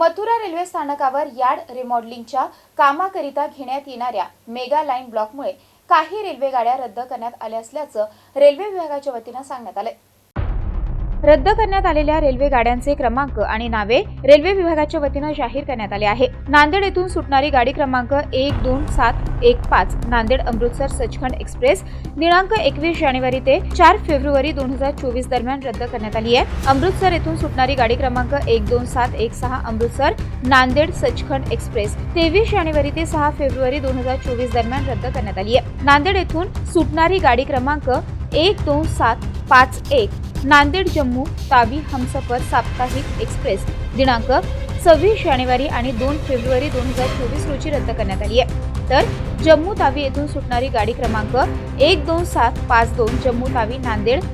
Mathura railway स्थानकावर yard रिमॉडेलिंगच्या कामाकरिता घेण्यात येणाऱ्या मेगा लाईन ब्लॉकमुळे काही रेल्वे गाड्या रद्द करण्यात आल्या असल्याचं रेल्वे विभागाच्या वतीनं सांगण्यात आलंय. रद्द करण्यात आलेल्या रेल्वे गाड्यांचे क्रमांक आणि नावे रेल्वे विभागाच्या वतीनं जाहीर करण्यात आले आहे. नांदेड येथून सुटणारी गाडी क्रमांक एक दोन सात एक पाच नांदेड अमृतसर सचखंड एक्सप्रेस दिनांक एकवीस जानेवारी ते चार फेब्रुवारी दोन हजार चोवीस दरम्यान रद्द करण्यात आली आहे. अमृतसर येथून सुटणारी गाडी क्रमांक एक दोन सात एक सहा अमृतसर नांदेड सचखंड एक्सप्रेस तेवीस जानेवारी ते सहा फेब्रुवारी दोन हजार चोवीस दरम्यान रद्द करण्यात आली आहे. नांदेड येथून सुटणारी गाडी क्रमांक एक दोन सात पाच एक. नांदेड जम्मू तावी हमसफर साप्ताहिक एक्सप्रेस. दिनांक सव्वीस जानेवारी आणि दोन फेब्रुवारी दोन हजार चोवीस रोजी रद्द करण्यात आली आहे. तर जम्मू तावी येथून सुटणारी गाडी क्रमांक एक दोन सात पाच दोन जम्मू तावी नांदेड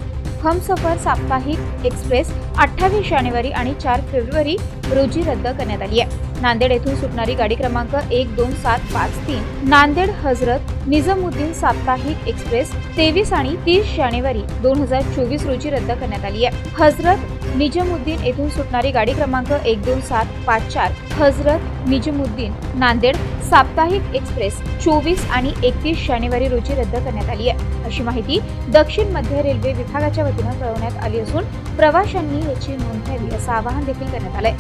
हमसफर साप्ताहिक एक्सप्रेस अठ्ठावीस जानेवारी आणि चार फेब्रुवारी रोजी रद्द करण्यात आली आहे. नांदेड येथून सुटणारी गाडी क्रमांक एक दोन सात पाच तीन नांदेड हजरत निजामुद्दीन साप्ताहिक एक्सप्रेस तेवीस आणि तीस जानेवारी दोन हजार चोवीस रोजी रद्द करण्यात आली आहे. हजरत निजामुद्दीन येथून सुटणारी गाडी क्रमांक एक दोन सात पाच चार हजरत निजामुद्दीन नांदेड साप्ताहिक एक्सप्रेस चोवीस आणि एकतीस जानेवारी रोजी रद्द करण्यात आली आहे. अशी माहिती दक्षिण मध्य रेल्वे विभागाच्या वतीनं कळवण्यात आली असून प्रवाशांनी याची नोंद घ्यावी असं आवाहन देखील करण्यात आलंय.